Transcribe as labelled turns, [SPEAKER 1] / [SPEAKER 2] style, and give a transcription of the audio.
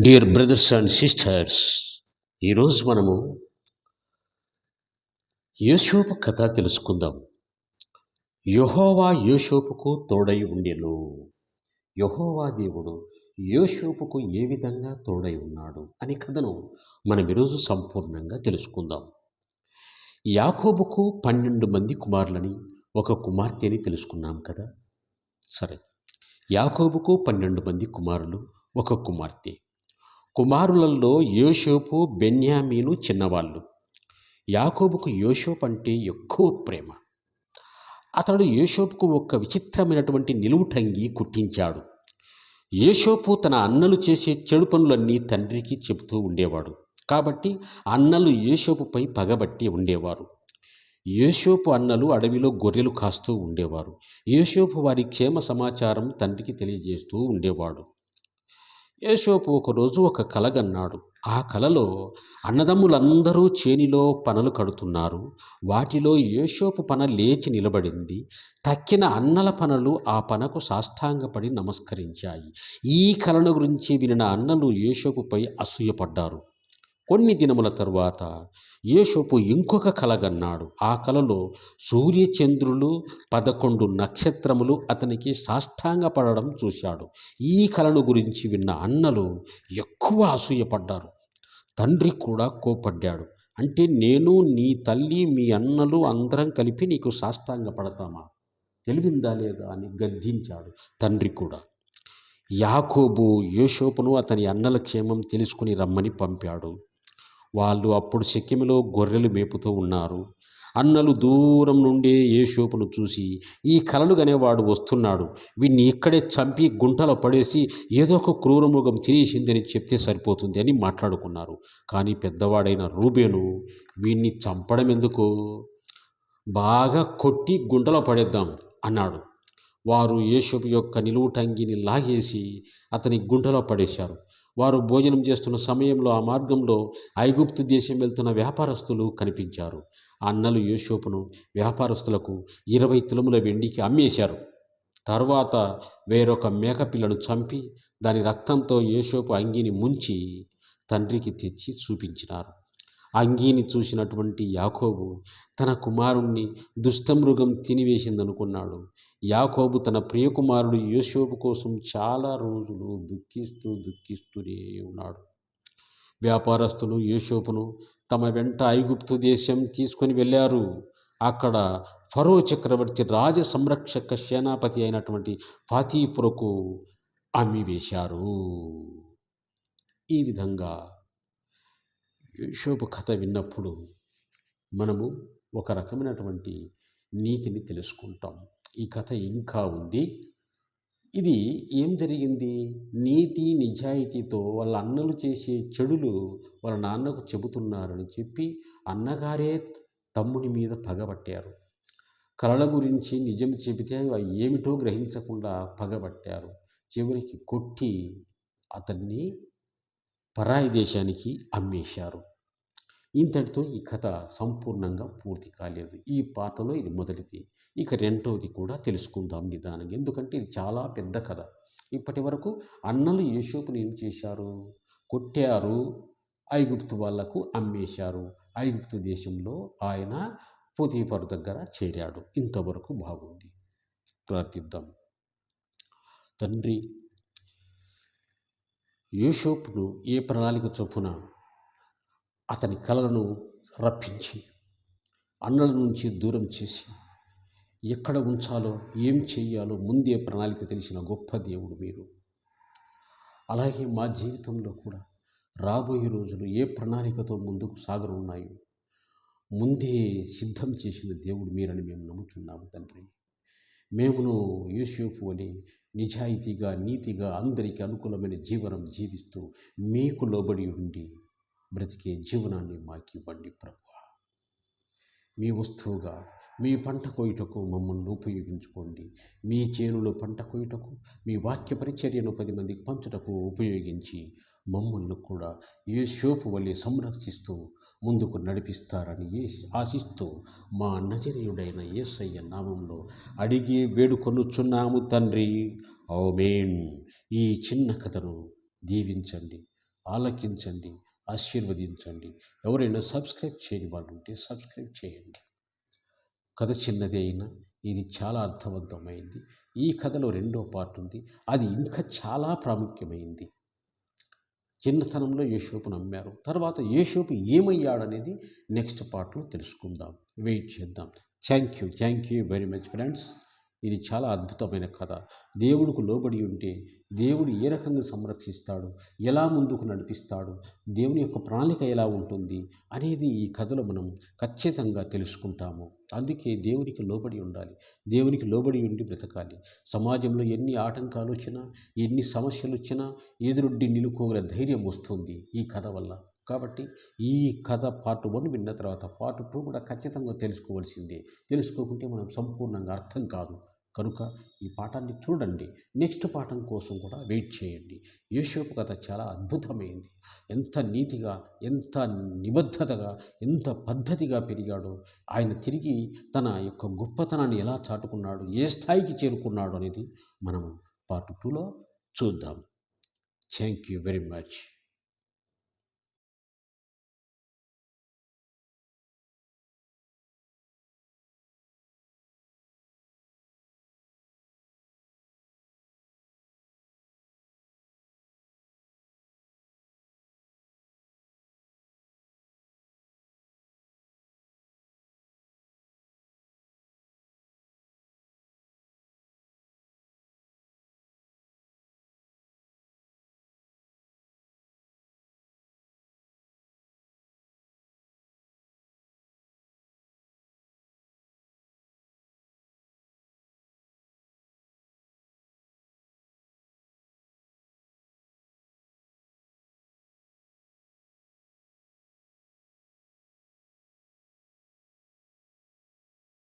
[SPEAKER 1] Dear brothers and sisters ఈరోజు మనము యోషోపు కథ తెలుసుకుందాం. యహోవా యోషోపుకు తోడై ఉండెను. యహోవా దేవుడు యోషోపుకు ఏ విధంగా తోడై ఉన్నాడు అనే కథను మనం ఈరోజు సంపూర్ణంగా తెలుసుకుందాం. యాకోబుకు పన్నెండు మంది కుమారులని ఒక కుమార్తెని తెలుసుకున్నాం కదా? సరే యాకోబుకు పన్నెండు మంది కుమారులు ఒక కుమార్తె. కుమారులలో యోషోపు బెన్యామీను చిన్నవాళ్ళు. యాకోబుకు యోషోపు అంటే ఎక్కువ ప్రేమ. అతడు యోషోపుకు ఒక విచిత్రమైనటువంటి నిలువుటంగి కుట్టించాడు. యేషోపు తన అన్నలు చేసే చెడు పనులన్నీ తండ్రికి చెబుతూ ఉండేవాడు. కాబట్టి అన్నలు యేషోపుపై పగబట్టి ఉండేవారు. యేషోపు అన్నలు అడవిలో గొర్రెలు కాస్తూ ఉండేవారు. యేషోపు వారి క్షేమ సమాచారం తండ్రికి తెలియజేస్తూ ఉండేవాడు. యేషోపు ఒకరోజు ఒక కలగన్నాడు. ఆ కలలో అన్నదమ్ములందరూ చేనిలో పనలు కడుతున్నారు. వాటిలో యేషోపు పన లేచి నిలబడింది. తక్కిన అన్నల పనలు ఆ పనకు సాష్టాంగపడి నమస్కరించాయి. ఈ కలను గురించి వినిన అన్నలు యేషోపుపై అసూయపడ్డారు. కొన్ని దినముల తరువాత యేషోపు ఇంకొక కలగన్నాడు. ఆ కలలో సూర్యచంద్రులు పదకొండు నక్షత్రములు అతనికి సాష్టాంగపడడం చూశాడు. ఈ కలను గురించి విన్న అన్నలు ఎక్కువ అసూయపడ్డారు. తండ్రి కూడా కోపడ్డాడు అంటే నేను నీ తల్లి మీ అన్నలు అందరం కలిపి నీకు సాష్టాంగపడతామా? తెలివిందా లేదా అని గద్దించాడు తండ్రి కూడా. యాకోబు యోషోపును అతని అన్నల క్షేమం తెలుసుకుని రమ్మని పంపాడు. వాళ్ళు అప్పుడు శక్యములో గొర్రెలు మేపుతూ ఉన్నారు. అన్నలు దూరం నుండే యేషోపును చూసి ఈ కలలు గనేవాడు వస్తున్నాడు. వీడిని ఇక్కడే చంపి గుంటలో పడేసి ఏదో ఒక క్రూరమృగం తినేసిందని చెప్తే సరిపోతుంది అని మాట్లాడుకున్నారు. కానీ పెద్దవాడైన రూబేను వీణ్ణి చంపడం ఎందుకు బాగా కొట్టి గుంటలో పడేద్దాం అన్నాడు. వారు యేషోపు యొక్క నిలువుటంగిని లాగేసి అతని గుంటలో పడేశారు. వారు భోజనం చేస్తున్న సమయంలో ఆ మార్గంలో ఐగుప్తు దేశం వెళ్తున్న వ్యాపారస్తులు కనిపించారు. ఆ అన్నలు యోషోపును వ్యాపారస్తులకు ఇరవై తులముల వెండికి అమ్మేశారు. తర్వాత వేరొక మేకపిల్లను చంపి దాని రక్తంతో యేషోపు అంగీని ముంచి తండ్రికి తెచ్చి చూపించినారు. అంగీని చూసినటువంటి యాకోబు తన కుమారుణ్ణి దుష్టమృగం తినివేసిందనుకున్నాడు. యాకోబు తన ప్రియకుమారుడు యోషోబు కోసం చాలా రోజులు దుఃఖిస్తూ దుఃఖిస్తూనే ఉన్నాడు. వ్యాపారస్తులు యోషోపును తమ వెంట ఐగుప్తు దేశం తీసుకొని వెళ్ళారు. అక్కడ ఫరో చక్రవర్తి రాజ సంరక్షక సేనాపతి అయినటువంటి ఫాతీపురకు అమ్మి వేశారు. ఈ విధంగా యోషోపు కథ విన్నప్పుడు మనము ఒక రకమైనటువంటి నీతిని తెలుసుకుంటాం. ఈ కథ ఇంకా ఉంది. ఇది ఏం జరిగింది? నీతి నిజాయితీతో వాళ్ళ అన్నలు చేసే చెడులు వాళ్ళ నాన్నకు చెబుతున్నారని చెప్పి అన్నగారే తమ్ముని మీద పగబట్టారు. కళల గురించి నిజం చెబితే ఏమిటో గ్రహించకుండా పగబట్టారు. చివరికి కొట్టి అతన్ని పరాయి దేశానికి అమ్మేశారు. ఇంతటితో ఈ కథ సంపూర్ణంగా పూర్తి కాలేదు. ఈ పాటలో ఇది మొదటిది. ఇక రెండవది కూడా తెలుసుకుందాం నిదానంగా. ఎందుకంటే ఇది చాలా పెద్ద కథ. ఇప్పటి వరకు అన్నలు యేషోపుని ఏం చేశారు? కొట్టారు. ఐగుప్తు వాళ్ళకు అమ్మేశారు. ఐగుప్తు దేశంలో ఆయన పోతీఫరు దగ్గర చేరాడు. ఇంతవరకు బాగుంది. ప్రార్థిద్దాం. తండ్రి యూషోప్ను ఏ ప్రణాళిక చొప్పున అతని కలలను రప్పించి అన్నల నుంచి దూరం చేసి ఎక్కడ ఉంచాలో ఏం చేయాలో ముందే ప్రణాళిక తెలిసిన గొప్ప దేవుడు మీరు. అలాగే మా జీవితంలో కూడా రాబోయే రోజులు ఏ ప్రణాళికతో ముందుకు సాగనున్నాయో ముందే సిద్ధం చేసిన దేవుడు మీరని మేము నమ్ముతున్నాము తండ్రి. మేమును యూసేపు అని నిజాయితీగా నీతిగా అందరికీ అనుకూలమైన జీవనం జీవిస్తూ మీకు లోబడి ఉండి బ్రతికే జీవనాన్ని మాకు ఇవ్వండి ప్రభు మీ వస్తువుగా మీ పంట కోయుటకు మమ్మల్ని ఉపయోగించుకోండి. మీ చేనులో పంట కోయుటకు మీ వాక్య పరిచర్యను పది మందికి పంచుటకు ఉపయోగించి మమ్మల్ని కూడా ఏ షోపు వల్లే సంరక్షిస్తూ ముందుకు నడిపిస్తారని ఆశిస్తూ మా నజరీయుడైన యేసయ్య నామంలో అడిగి వేడుకొనుచున్నాము తండ్రి. ఓమేన్ ఈ చిన్న కథను దీవించండి ఆలకించండి ఆశీర్వదించండి. ఎవరైనా సబ్స్క్రైబ్ చేయని వాళ్ళు ఉంటే సబ్స్క్రైబ్ చేయండి. కథ చిన్నది అయినా ఇది చాలా అర్థవంతమైంది. ఈ కథలో రెండో పార్ట్ ఉంది. అది ఇంకా చాలా ప్రాముఖ్యమైంది. చిన్నతనంలో యేషోపు నమ్మారు. తర్వాత యేషోపు ఏమయ్యాడనేది నెక్స్ట్ పార్ట్లో తెలుసుకుందాం. వెయిట్ చేద్దాం. Thank you. Thank you very much friends. ఇది చాలా అద్భుతమైన కథ. దేవుడికి లోబడి ఉంటే దేవుడు ఏ రకంగా సంరక్షిస్తాడు? ఎలా ముందుకు నడిపిస్తాడు? దేవుని యొక్క ప్రణాళిక ఎలా ఉంటుంది? అనేది ఈ కథలో మనం ఖచ్చితంగా తెలుసుకుంటాము. అందుకే దేవునికి లోబడి ఉండాలి. దేవునికి లోబడి ఉండి బ్రతకాలి. సమాజంలో ఎన్ని ఆటంకాలు వచ్చినా ఎన్ని సమస్యలు వచ్చినా ఎదురొడ్డి నిలుకోగల ధైర్యం వస్తుంది ఈ కథ వల్ల. కాబట్టి ఈ కథ పార్ట్ వన్ విన్న తర్వాత పార్ట్ టూ కూడా ఖచ్చితంగా తెలుసుకోవాల్సిందే. తెలుసుకోకుంటే మనం సంపూర్ణంగా అర్థం కాదు. కనుక ఈ పాఠాన్ని చూడండి. నెక్స్ట్ పాఠం కోసం కూడా వెయిట్ చేయండి. యేషోపు కథ చాలా అద్భుతమైంది. ఎంత నీతిగా ఎంత నిబద్ధతగా ఎంత పద్ధతిగా పెరిగాడో ఆయన తిరిగి తన యొక్క గొప్పతనాన్ని ఎలా చాటుకున్నాడు ఏ స్థాయికి చేరుకున్నాడు అనేది మనం పార్ట్ టూలో చూద్దాం. Thank you very much.